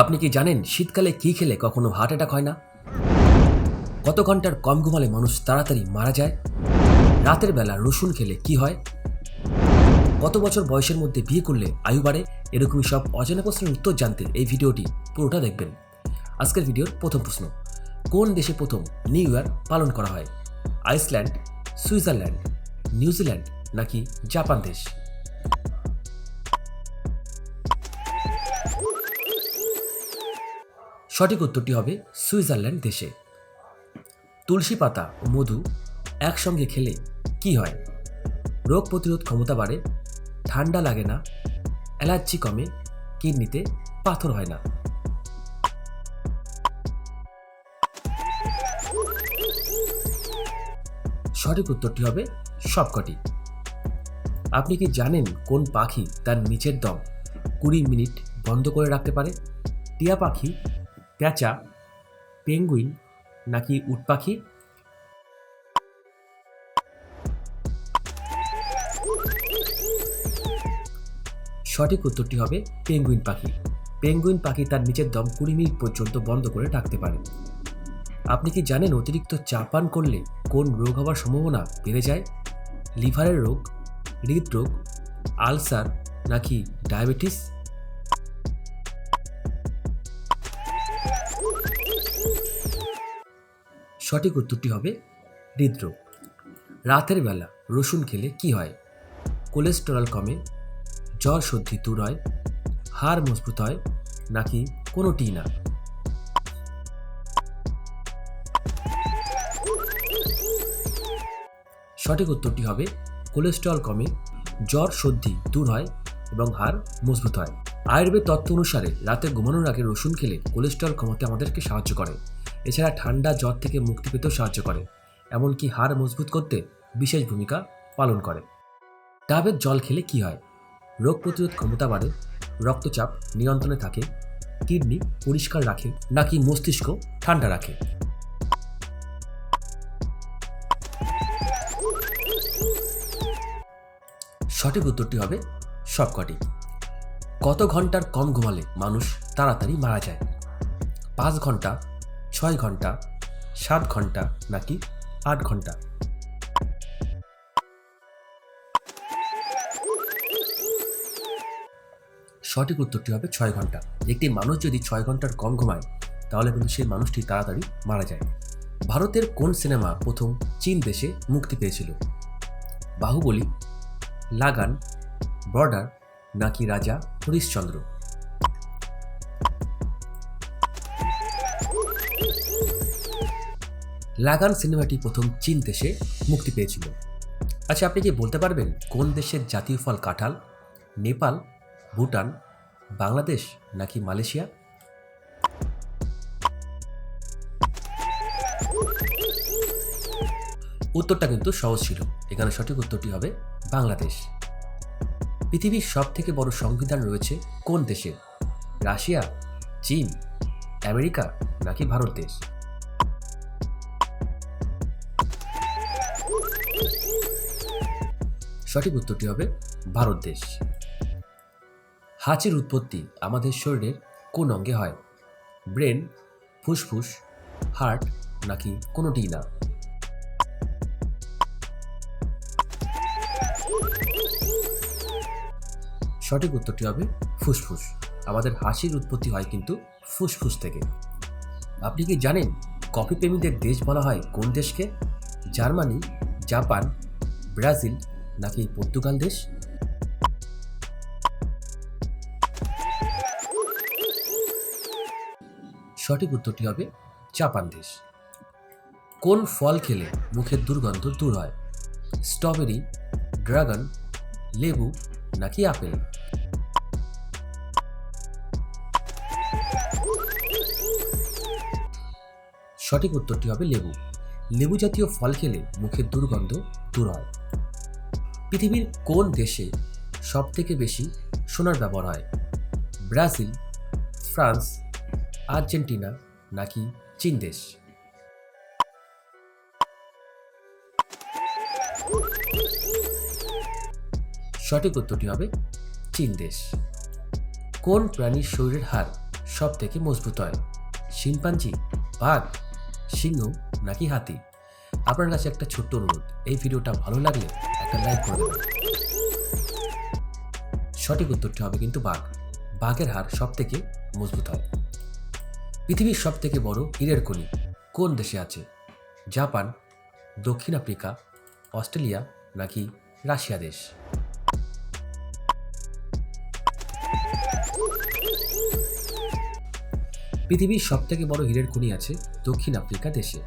আপনি কি জানেন শীতকালে কি খেলে কখনো হার্ট অ্যাটাক হয় না? কত ঘণ্টার কম ঘুমালে মানুষ তাড়াতাড়ি মারা যায়? রাতের বেলা রসুন খেলে কি হয়? কত বছর বয়সের মধ্যে বিয়ে করলে আয়ু বাড়ে? এরকমই সব অজানা প্রশ্নের উত্তর জানতে এই ভিডিওটি পুরোটা দেখবেন। আজকের ভিডিওর প্রথম প্রশ্ন, কোন দেশে প্রথম নিউ ইয়ার পালন করা হয়? আইসল্যান্ড, সুইজারল্যান্ড, নিউজিল্যান্ড নাকি জাপান দেশ? সঠিক উত্তরটি হবে সুইজারল্যান্ড দেশে। তুলসী পাতা ও মধু একসঙ্গে খেলে কি হয়? রোগ প্রতিরোধ ক্ষমতা বাড়ে, ঠান্ডা লাগে না, অ্যালার্জি কমে, কিডনিতে পাথর হয় না। সঠিক উত্তরটি হবে সবকটি। আপনি কি জানেন কোন পাখি তার নিচের দম কুড়ি মিনিট বন্ধ করে রাখতে পারে? টিয়া পাখি পেঁচা পেঙ্গুইন নাকি উট পাখি? সঠিক উত্তরটি হবে পেঙ্গুইন পাখি। পেঙ্গুইন পাখি তার নিচের দম কুড়ি মিনিট পর্যন্ত বন্ধ করে রাখতে পারে। আপনি কি জানেন অতিরিক্ত চা পান করলে কোন রোগ হওয়ার সম্ভাবনা বেড়ে যায়? লিভারের রোগ, হৃদরোগ, আলসার নাকি ডায়াবেটিস? সঠিক উত্তরটি হবে হৃদরোগ। রাতের বেলা রসুন খেলে কি হয়? কোলেস্টেরল কমে, জ্বর সর্দি দূর হয়, হাড় মজবুত হয়, নাকি কোনোটিই না? সঠিক উত্তরটি হবে কোলেস্টেরল কমে, জ্বর সর্দি দূর হয় এবং হাড় মজবুত হয়। আয়ুর্বেদ তত্ত্ব অনুসারে রাতে ঘুমানোর আগে রসুন খেলে কোলেস্টেরল কমাতে আমাদেরকে সাহায্য করে। এছাড়া ঠান্ডা জ্বর থেকে মুক্তি পেতেও সাহায্য করে, এমনকি হাড় মজবুত করতে বিশেষ ভূমিকা পালন করে। ডাবের জল খেলে কি হয়? রোগ প্রতিরোধ ক্ষমতা বাড়ে, রক্তচাপ নিয়ন্ত্রণে থাকে, কিডনি পরিষ্কার রাখে নাকি মস্তিষ্ক ঠান্ডা রাখে? সঠিক উত্তরটি হবে সবকটি। কত ঘণ্টার কম ঘুমালে মানুষ তাড়াতাড়ি মারা যায়? পাঁচ ঘণ্টা ছয় ঘণ্টা, সাত ঘণ্টা নাকি আট ঘণ্টা? সঠিক উত্তরটি হবে ছয় ঘণ্টা। একটি মানুষ যদি ছয় ঘণ্টার কম ঘুমায়, তাহলে কিন্তু সেই মানুষটি তাড়াতাড়ি মারা যায়। ভারতের কোন সিনেমা প্রথম চীন দেশে মুক্তি পেয়েছিল? বাহুবলী, লাগান, বর্ডার নাকি রাজা হরিশ্চন্দ্র? লাগান সিনেমাটি প্রথম চীন দেশে মুক্তি পেয়েছিল। আচ্ছা আপনি কি বলতে পারবেন কোন দেশের জাতীয় ফল কাঁঠাল? নেপাল, ভুটান, বাংলাদেশ নাকি মালয়েশিয়া? উত্তরটা কিন্তু সহজ ছিল। এখানে সঠিক উত্তরটি হবে বাংলাদেশ। পৃথিবীর সব থেকে বড় সংবিধান রয়েছে কোন দেশে? রাশিয়া, চীন, আমেরিকা নাকি ভারত দেশ? সঠিক উত্তরটি হবে ভারত দেশ। হাঁচির উৎপত্তি আমাদের শরীরের কোন অঙ্গে হয়? ব্রেন, ফুসফুস, হার্ট নাকি কোনোটিই না? সঠিক উত্তরটি হবে ফুসফুস। আমাদের হাসির উৎপত্তি হয় কিন্তু ফুসফুস থেকে। আপনি কি জানেন কফি প্রেমীদের দেশ বলা হয় কোন দেশকে? জার্মানি, জাপান, ব্রাজিল নাকি পর্তুগাল দেশ? সঠিক উত্তরটি হবে জাপান দেশ। কোন ফল খেলে মুখের দুর্গন্ধ দূর হয়? স্ট্রবেরি, ড্রাগন, লেবু নাকি আপেল? সঠিক উত্তরটি হবে লেবু। লেবু জাতীয় ফল খেলে মুখের দুর্গন্ধ দূর হয়। পৃথিবীর কোন দেশে সব থেকে বেশি সোনার ব্যবহার হয়? ব্রাজিল, ফ্রান্স, আর্জেন্টিনা নাকি চীন দেশ? সঠিক উত্তরটি হবে চীন দেশ। কোন প্রাণীর শরীরের হাড় সব থেকে মজবুত হয়? শিম্পাঞ্জি, বাঘ, সিংহ নাকি হাতি? আপনার কাছে একটা ছোট্ট অনুরোধ, এই ভিডিওটা ভালো লাগলে একটা লাইক করে দেবেন। সঠিক উত্তরটি হবে কিন্তু বাঘ। বাঘের হাড় সব থেকে মজবুত হয় পৃথিবীর সব থেকে বড় হীরের খনি কোন দেশে আছে? জাপান, দক্ষিণ আফ্রিকা, অস্ট্রেলিয়া নাকি রাশিয়া দেশ? পৃথিবীর সব থেকে বড় হীরের খনি আছে দক্ষিণ আফ্রিকা দেশে।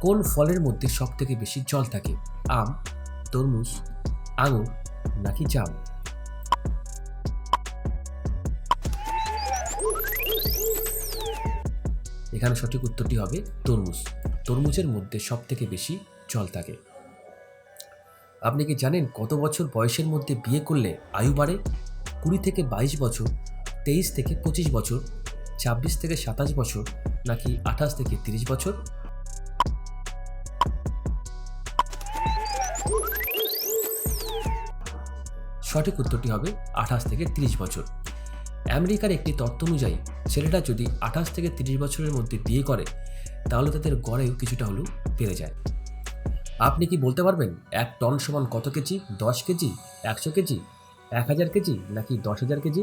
কোন ফলের মধ্যে সব থেকে বেশি জল থাকে? আম, তরমুজ, আঙুর নাকি জাম? এখানে সঠিক উত্তরটি হবে তরমুজ। তরমুজের মধ্যে সব থেকে বেশি জল থাকে। আপনি কি জানেন কত বছর বয়সের মধ্যে বিয়ে করলে আয়ু বাড়ে? কুড়ি থেকে বাইশ বছর, তেইশ থেকে পঁচিশ বছর, ছাব্বিশ থেকে সাতাশ বছর, নাকি আঠাশ থেকে তিরিশ বছর? সঠিক উত্তরটি হবে আঠাশ থেকে তিরিশ বছর। আমেরিকার একটি তত্ত্ব অনুযায়ী, ছেলেটা যদি আঠাশ থেকে তিরিশ বছরের মধ্যে বিয়ে করে, তাহলে তাদের গড়েও কিছুটা হলেও বেড়ে যায়। আপনি কি বলতে পারবেন, এক টন সমান কত কেজি? দশ কেজি? একশো কেজি? এক হাজার কেজি? নাকি দশ হাজার কেজি?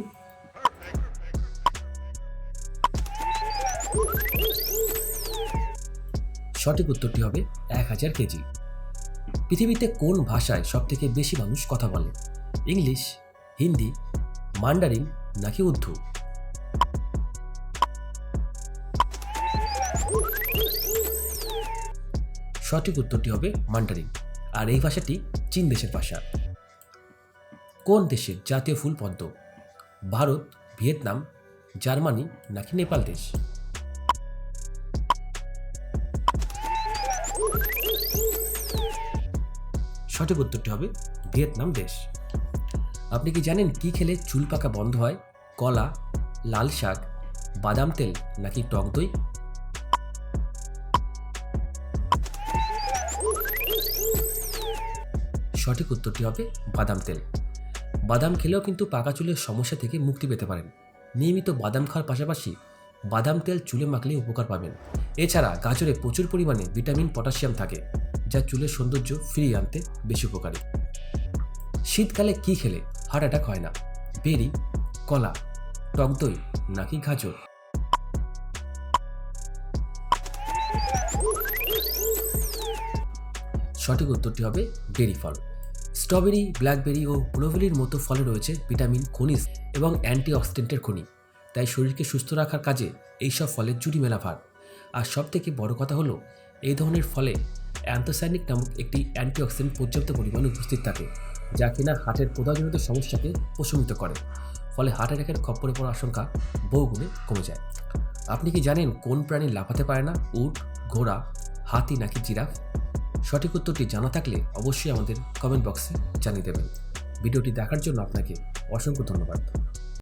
সঠিক উত্তরটি হবে এক হাজার কেজি। পৃথিবীতে কোন ভাষায় সবথেকে বেশি মানুষ কথা বলে? ইংলিশ, হিন্দি, মান্ডারিন নাকি উর্দু? সঠিক উত্তরটি হবে মান্ডারিন, আর এই ভাষাটি চীন দেশের ভাষা। কোন দেশের জাতীয় ফুল পদ্ম? ভারত, ভিয়েতনাম, জার্মানি নাকি নেপাল দেশ? সঠিক উত্তরটি হবে ভিয়েতনাম দেশ। আপনি কি জানেন কি খেলে চুল পাকা বন্ধ হয়? কলা, লাল শাক, বাদাম তেল নাকি টক দই? সঠিক উত্তরটি হবে বাদাম তেল। বাদাম খেলেও কিন্তু পাকা চুলের সমস্যা থেকে মুক্তি পেতে পারেন। নিয়মিত বাদাম খাওয়ার পাশাপাশি বাদাম তেল চুলে মাখলে উপকার পাবেন। এছাড়া গাজরে প্রচুর পরিমাণে ভিটামিন, পটাশিয়াম থাকে। যা চুলের সৌন্দর্য ফিরিয়ে আনতে বেশি উপকারী। শীতকালে কি খেলে হার্ট অ্যাটাক হয় না? বেরি, কলা, টক দই নাকি গাজর? সঠিক উত্তরটি হবে বেরি ফল। স্ট্রবেরি, ব্ল্যাকবেরি ও ব্লোবেরির মতো ফলে রয়েছে ভিটামিন, খনিজ এবং অ্যান্টিঅক্সিডেন্টের খনি। তাই শরীরকে সুস্থ রাখার কাজে এইসব ফলের জুড়ি মেলা ভার। আর সব থেকে বড় কথা হলো, এই ধরনের ফলে অ্যান্থোসাইনিক নামক একটি অ্যান্টিঅক্সিডেন্ট পর্যাপ্ত পরিমাণে উপস্থিত থাকে, যা কিনা হার্টের প্রদাহজনিত সমস্যাকে প্রশমিত করে। ফলে হার্ট অ্যাটাকের খপ্পরে পড়ার আশঙ্কা বহুগুণে কমে যায়। আপনি কি জানেন কোন প্রাণী লাফাতে পারে না, উট, ঘোড়া, হাতি নাকি জিরাফ? সঠিক উত্তরটি জানা থাকলে অবশ্যই আমাদের কমেন্ট বক্সে জানিয়ে দেবেন। ভিডিওটি দেখার জন্য আপনাকে অসংখ্য ধন্যবাদ।